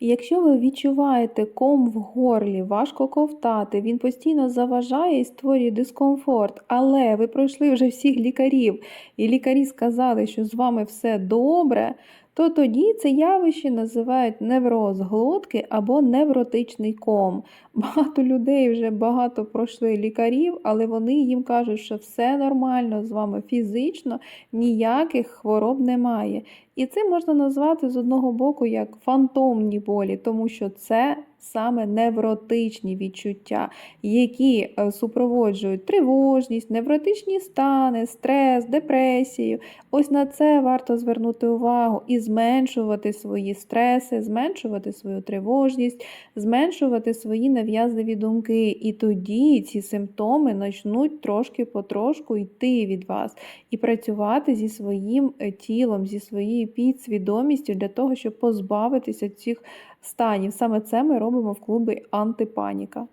Якщо ви відчуваєте ком в горлі, важко ковтати, він постійно заважає і створює дискомфорт, але ви пройшли вже всіх лікарів, і лікарі сказали, що з вами все добре, то тоді це явище називають невроз глотки або невротичний ком. Багато людей вже багато пройшли лікарів, але вони їм кажуть, що все нормально з вами фізично, ніяких хвороб немає. І це можна назвати з одного боку як фантомні болі, тому що це саме невротичні відчуття, які е, супроводжують тривожність, невротичні стани, стрес, депресію. Ось на це варто звернути увагу і зменшувати свої стреси, зменшувати свою тривожність, зменшувати свої нав'язливі думки. І тоді ці симптоми почнуть трошки потрошку йти від вас і працювати зі своїм е, тілом, зі своєю підсвідомістю для того, щоб позбавитися цих станів. Саме це ми робимо в клубі Антипаніка.